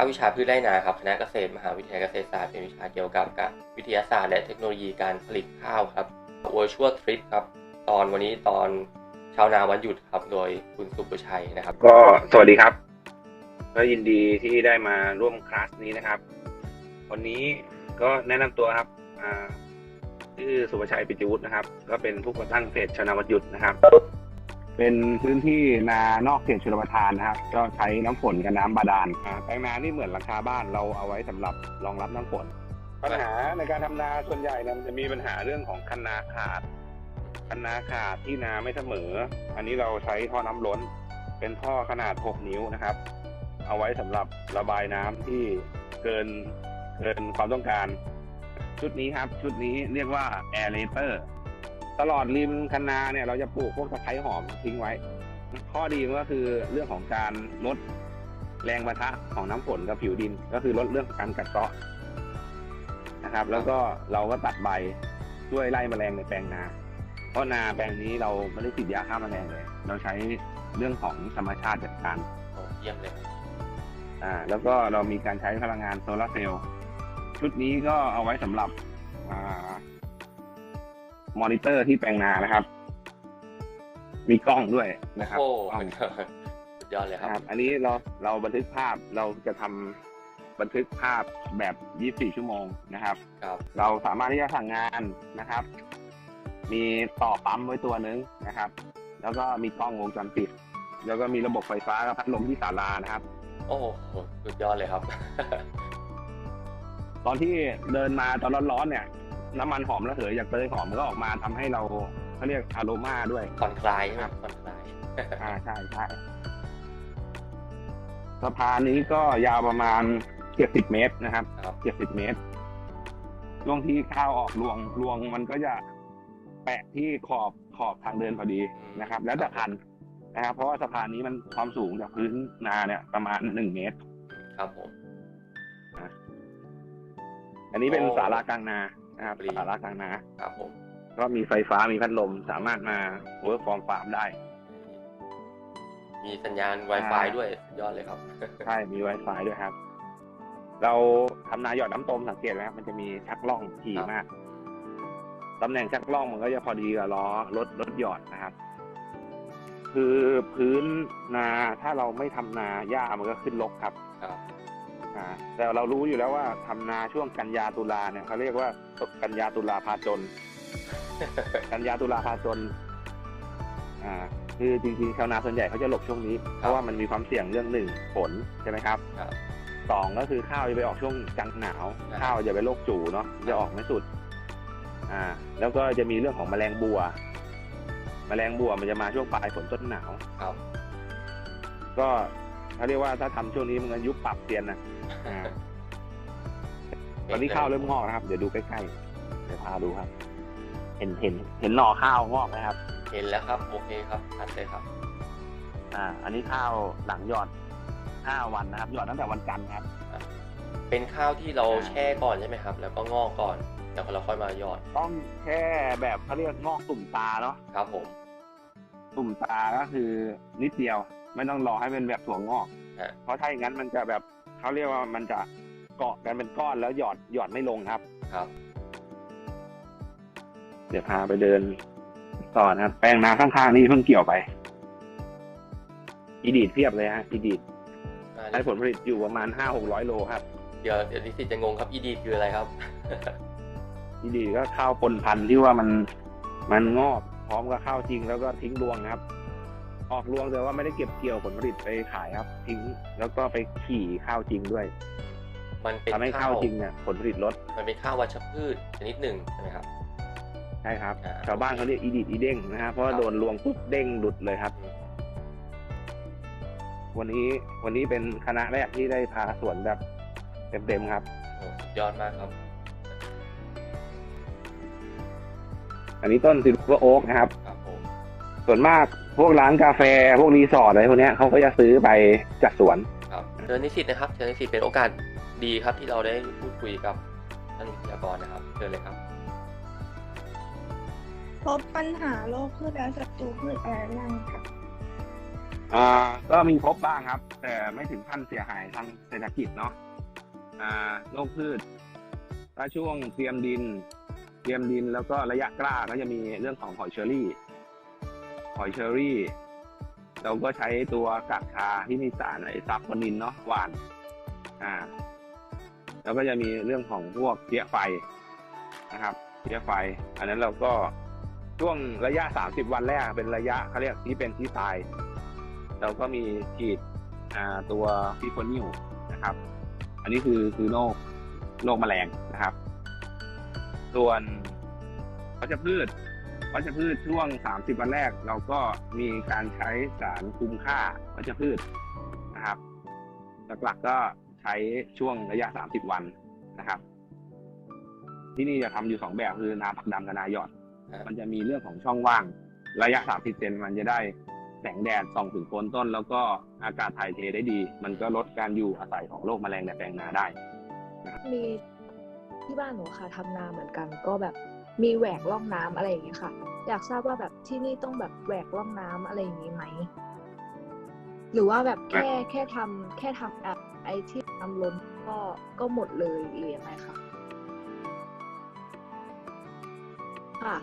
าควิชาพืชไร่นาครับคณะเกษตรมหาวิทยาลัยเกษตรศาสตร์เป็นวิชาเกี่ยวกับการวิทยาศาสตร์และเทคโนโลยีการผลิตข้าวครับ Virtual Trip ครับ ตอนวันนี้ตอนชาวนาวันหยุดครับโดยคุณสุประชัยนะครับ ก็สวัสดีครับ ก็ยินดีที่ได้มาร่วมคลาสนี้นะครับ วันนี้ก็แนะนำตัวครับอ่าชื่อสุภชัยปิติวุฒินะครับ ก็เป็นผู้ก่อตั้งเพจชาวนาวันหยุดนะครับ เป็นพื้นที่นานอกเขตชลประทานนะครับ ก็ใช้น้ำฝนกับน้ำบาดาลอ่าแปลงนานี่เหมือนหลังคาบ้านเราเอาไว้สำหรับรองรับน้ำฝน ปัญหาในการทำนาส่วนใหญ่เนี่ยมันจะมีปัญหาเรื่องของคันนาขาด คันนาขาดที่นาไม่เสมอ อันนี้เราใช้ท่อน้ำล้น เป็นท่อขนาด 6 นิ้วนะครับ เอาไว้สำหรับระบายน้ำที่เกินเกินความต้องการ ชุดนี้ครับ ชุดนี้เรียกว่า air later ต ลอดริมคันนาเนี่ยเราจะปลูกพวกตะไคร้หอมทิ้งไว้ ข้อดีมันก็คือเรื่องของการลดแรงประทะของน้ำฝนกับผิวดิน ก็คือลดเรื่องของการกัดเซาะนะครับ แล้วก็เราก็ตัดใบช่วยไล่แมลงในแปลงนา เพราะนาแปลงนี้เราไม่ได้ฉีดยาฆ่าแมลงเลย เราใช้เรื่องของธรรมชาติจัดการโอ้เยี่ยมเลยอ่าแล้วก็เรามีการใช้พลังงานโซลาร์เซลล์ชุดนี้ก็เอาไว้สำหรับอ่า มอนิเตอร์ที่แปลงนานะครับ มีกล้องด้วยนะครับโอ้กล้องสุดยอดเลยคนะครัรับบอันนี้เราเราบันทึกภาพเราจะทำบันทึกภาพแบบ 24 ชั่วโมงนะครับครับ เราสามารถที่จะสั่งงานนะครับ มีต่อปั๊มไว้ตัวนึงนะครับ แล้วก็มีกล้องวงจรปิด แล้วก็มีระบบไฟฟ้ากับพัดลมที่ศาลานะครับ โอ้โหสุดยอดเลยครับ ตอนที่เดินมาตอนร้อนๆเนี่ย น้ำมันหอมระเหยจากเตยหอมมันก็ออกมาทำให้เราเขาเรียกอโรมาด้วย ผ่อนคลายใช่ไหมผ่อนคลาย อ่าใช่ใช่สะพานนี้ก็ยาวประมาณ70เมตรนะครับครับ70เมตร ช่วงที่ข้าวออกรวงรวงมันก็จะแปะที่ขอบขอบทางเดินพอดีนะครับ แล้วแต่พันธุ์นะครับ เพราะว่าสะพานนี้มันความสูงจากพื้นนาเนี่ยประมาณ1เมตร ครับผม อันนี้เป็นโอ้ ศาลากลางนา นะครับดีศาลากลางนาครับผมก็มีไฟฟ้ามีพัดลมสามารถมา work from farm ได้ มีสัญญาณ Wi-Fi ด้วยสุดยอดเลยครับ ใช่ มี Wi-Fi ด้วยครับ เราทำนาหยอดน้ำตมสังเกตไหมครับมันจะมีชักล่องถี่ครับมากตำแหน่งชักล่องมันก็จะพอดีกับล้อรถรถหยอดนะครับ คือพื้นนาถ้าเราไม่ทำนาหญ้ามันก็ขึ้นรกครับครับอ่า แต่เรารู้อยู่แล้วว่าทำนาช่วงกันยาตุลาเนี่ยเขาเรียกว่ากันยาตุลาพาจน กันยาตุลาพาจน อ่า คือจริงๆชาวนาส่วนใหญ่เขาจะหลบช่วงนี้ เพราะว่ามันมีความเสี่ยงเรื่องหนึ่งฝนใช่ไหมครับครับสองก็คือข้าวจะไปออกช่วงกลางหนาวครับข้าวจะไปโรคจูเนาะจะออกไม่สุด อ่า แล้วก็จะมีเรื่องของแมลงบัว แมลงบัวมันจะมาช่วงปลายฝนต้นหนาวครับ ก็ เขาเรียกว่าถ้าทำช่วงนี้มันก็ยุคปรับเปลี่ยนนะอ่าตอนนี้ข้าวเริ่มงอกนะครับ เดี๋ยวดูใกล้ๆเดี๋ยวพาดูครับ เห็นเห็น เห็นหน่อข้าวงอกไหมครับ เห็นแล้วครับ โอเคครับชัดเลยครับ อ่า อันนี้ข้าวหลังหยอดห้าวันนะครับหยอดตั้งแต่วันจันทร์ครับ เป็นข้าวที่เราอ่าแช่ก่อนใช่ไหมครับ แล้วก็งอกก่อนแล้วเราค่อยมาหยอด ต้องแค่แบบเขาเรียกงอกตุ่มตาเนาะครับผมตุ่มตาก็คือนิดเดียว ไม่ต้องรอให้เป็นแบบถั่วงอกฮะเพราะถ้าอย่างนั้นมันจะแบบเขาเรียกว่ามันจะเกาะกันเป็นก้อนแล้วหยอดหยอดไม่ลงครับ ครับ เดี๋ยวพาไปเดินต่อนะครับ แปลงนาข้างๆนี่เพิ่งเกี่ยวไป อีดีดเพียบเลยฮะอีดีดอ่าได้ผลผลิตอยู่ประมาณห้าหกร้อยโลครับ เดี๋ยวเดี๋ยวนิสิตจะงงครับ ED คืออะไรครับ อีดีดก็ข้าวปนพันธุ์ที่ว่ามันมันงอกพร้อมกับข้าวจริงแล้วก็ทิ้งรวงครับ ออกรวงแต่ว่าไม่ได้เก็บเกี่ยวผลผลิตไปขายครับ ทิ้งแล้วก็ไปขี่ข้าวจริงด้วย มันเป็นทำให้ข้าข้าววจริงเนี่ยผลผลิตลดมันเป็นข้าววัชพืชชนิดหนึ่งใช่ไหมครับใช่ครับอ่าชาวบ้านเขาเรียกอีดิดอีเด้งนะครับเพราะว่าครับโดนลวงปุ๊บเด้งหลุดเลยครับอืมวันนี้วันนี้เป็นคณะแรกที่ได้พาสวนแบบเต็มๆครับโอ้สุดยอดมากครับ อันนี้ต้นซิลเวอร์โอ๊กนะครับครับผม ส่วนมากพวกร้านกาแฟพวกรีสอร์ทอะไรพวกเนี้ยเขาก็จะซื้อไปจากสวน ครับเชิญนิสิตนะครับเชิญนิสิตเป็นโอกาสดีครับที่เราได้พูดคุยกับท่านวิทยากรนะครับเชิญเลยครับ พบปัญหาโรคพืชและศัตรูพืชอะไรบ้างครับอ่าก็มีพบบ้างครับ แต่ไม่ถึงขั้นเสียหายทางเศรษฐกิจเนาะอ่าโรคพืชถ้าช่วงเตรียมดิน เตรียมดินแล้วก็ระยะกล้าก็จะมีเรื่องของหอยเชอรี่ห อยเชอรี่ เราก็ใช้ตัวกากชาที่มีสารไอซับโพนินเนาะหวาน อ่า แล้วก็จะมีเรื่องของพวกเพี้ยไฟนะครับเพี้ยไฟ อันนั้นเราก็ช่วงระยะ 30 วันแรกเป็นระยะเขาเรียกที่เป็นที่ตาย เราก็มีฉีดอ่าตัวฟิโฟนิวนะครับ อันนี้คือคือโรคโรคแมลงนะครับ ส่วนวัชพืช วัชพืชช่วง 30 วันแรก เราก็มีการใช้สารคุมค่าวัชพืชนะครับ หลักๆก็ใช้ช่วงระยะ 30 วันนะครับ ที่นี่จะทำอยู่สองแบบคือนาผักดำกับนาหยอดครับมันจะมีเรื่องของช่องว่างระยะ 30 เซนมันจะได้แสงแดดส่องถึงโคนต้น แล้วก็อากาศถ่ายเทได้ดี มันก็ลดการอยู่อาศัยของโรคแมลงในแปลงนาได้มีที่บ้านหนูค่ะทำนาเหมือนกันก็แบบ มีแหวกร่องน้ำอะไรอย่างเงี้ยค่ะ อยากทราบว่าแบบที่นี่ต้องแบบแหวกร่องน้ำอะไรอย่างงี้ไหม หรือว่าแบบแค่แค่ทำแค่ทำแบบไอ้ที่น้ำล้นก็ก็หมดเลยหรือยังไงคะค่ะ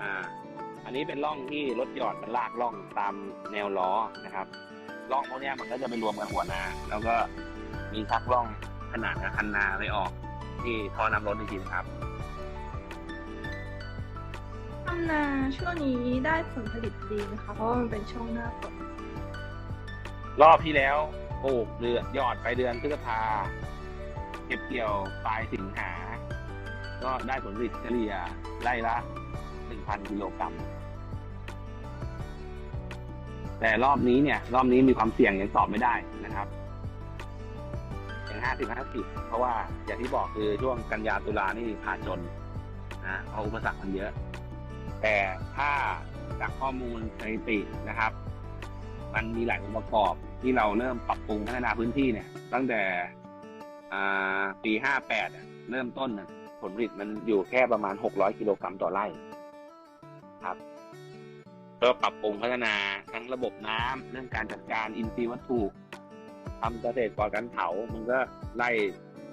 อ่า อันนี้เป็นร่องที่รถหยอดมันลากร่องตามแนวล้อนะครับร่องพวกเนี้ยมันก็จะไปรวมกันหัวนา แล้วก็มีชักร่องขนาดกับคันนาไปออก ที่ท่อน้ำล้นจริงๆครับ นาช่วงนี้ได้ผลผลิตดีนะคะเพราะว่ามันเป็นช่วงหน้าฝนรอบที่แล้วปลูกเดือนยอดไปเดือนพฤษภาเก็บเกี่ยวปลายสิงหา ก็ได้ผลผลิตเฉลี่ยไร่ละหนึ่งพันกิโลกรัมแต่รอบนี้เนี่ย รอบนี้มีความเสี่ยงยังตอบไม่ได้นะครับอย่างห้าสิบห้าสิบเพราะว่าอย่างที่บอกคือช่วงกันยาตุลานี่ผ่าจนนะเพราะอุปสรรคมันเยอะ แต่ถ้าจากข้อมูลสถิตินะครับ มันมีหลายองค์ประกอบที่เราเริ่มปรับปรุงพัฒนาพื้นที่เนี่ย ตั้งแต่อ่าปี 58อะเริ่มต้นน่ะผลผลิตมันอยู่แค่ประมาณ 600 กิโลกรัมต่อไร่ครับก็ปรับปรุงพัฒนาทั้งระบบน้ำเรื่องการจัดการอินทรีย์วัตถุทำเกษตรปลอการเผา มันก็ไล่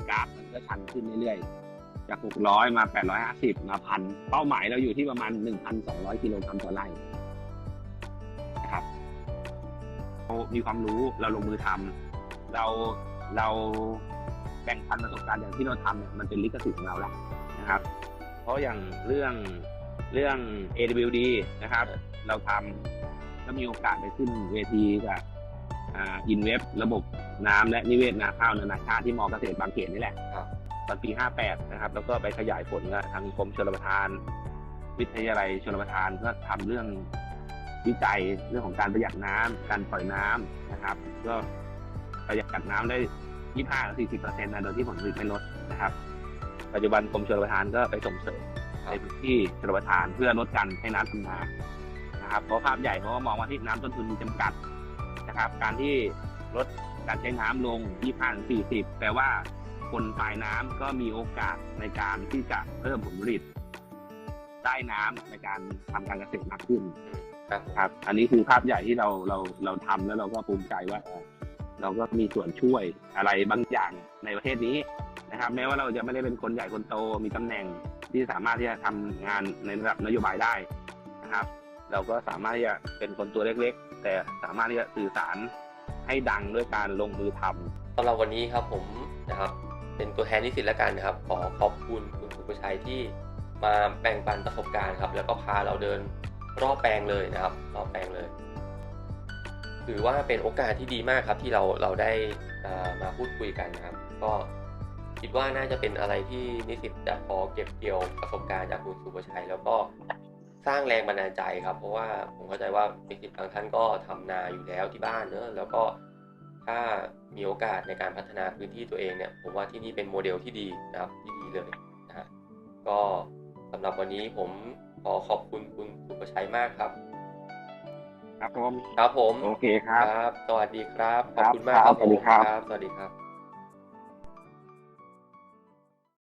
กราฟมันก็ชันขึ้นเรื่อยๆ จาก 600 มา 850 มาพันเป้าหมายเราอยู่ที่ประมาณ 1,200 กิโลกรัมต่อไร่นะครับเรามีความรู้เราลงมือทำเราเราแบ่งปันประสบการณ์อย่างที่เราทำเนี่ยมันเป็นลิขสิทธิ์ของเราแล้วนะครับ เพราะอย่างเรื่องเรื่อง AWD นะครับ เราทำก็มีโอกาสไปขึ้นเวทีกับอ่าอินเว็บระบบน้ำและนิเวศนาข้าวนานาชาติที่มอเกษตรบางเขนนี่แหละครับ ตอนปี 58 นะครับ แล้วก็ไปขยายผลกับทางกรมชลประทาน วิทยาลัยชลประทานก็ทำเรื่องวิจัยเรื่องของการประหยัดน้ำการปล่อยน้ำนะครับ ก็ประหยัดน้ำได้ 25-40เปอร์เซ็นต์นะโดยที่ผลผลิตไม่ลดนะครับ ปัจจุบันกรมชลประทานก็ไปส่งเสริมในพื้นที่ชลประทานเพื่อลดการใช้น้ำทำนานะครับเพราะภาพใหญ่เขาก็มองว่าที่น้ำต้นทุนมีจำกัดนะครับ การที่ลดการใช้น้ำลง 25-40 แปลว่า คนปลายน้ำก็มีโอกาสในการที่จะเพิ่มผลผลิต ได้น้ำในการทำการเกษตรมากขึ้นครับผมครับ อันนี้คือภาพใหญ่ที่เราเราเราทำแล้วเราก็ภูมิใจว่าเออเราก็มีส่วนช่วยอะไรบางอย่างในประเทศนี้นะครับ แม้ว่าเราจะไม่ได้เป็นคนใหญ่คนโตมีตำแหน่งที่สามารถที่จะทำงานในระดับนโยบายได้นะครับ เราก็สามารถที่จะเป็นคนตัวเล็ก ๆ แต่สามารถที่จะสื่อสารให้ดังด้วยการลงมือทำสำหรับวันนี้ครับผมนะครับ เป็นตัวแทนนิสิตล้วกันนะครับ ขอขอบคุณคุณสุภชัยที่มาแบ่งปันประสบการณ์ครับ แล้วก็พาเราเดินรอบแปลงเลยนะครับ รอบแปลงเลย ถือว่าเป็นโอกาสที่ดีมากครับที่เราเราได้มาพูดคุยกันนะครับ ก็คิดว่าน่าจะเป็นอะไรที่นิสิตจะพอเก็บเกี่ยวประสบการณ์จากคุณสุภชัย แล้วก็สร้างแรงบันดาลใจครับ เพราะว่าผมเข้าใจว่านิสิตบางท่านก็ทำนาอยู่แล้วที่บ้านเนอะแล้วก็ ถ้ามีโอกาสในการพัฒนาพื้นที่ตัวเองเนี่ย ผมว่าที่นี่เป็นโมเดลที่ดีนะครับที่ดีเลยนะฮะก็สำหรับวันนี้ผมขอขอบคุณคุณสุภชัยมากครับ ครับผม ครับผม โอเคครับ ครับ สวัสดีครับขคอบรับคุณมากครับครับสวัสดีครับผมสวัสดีครับ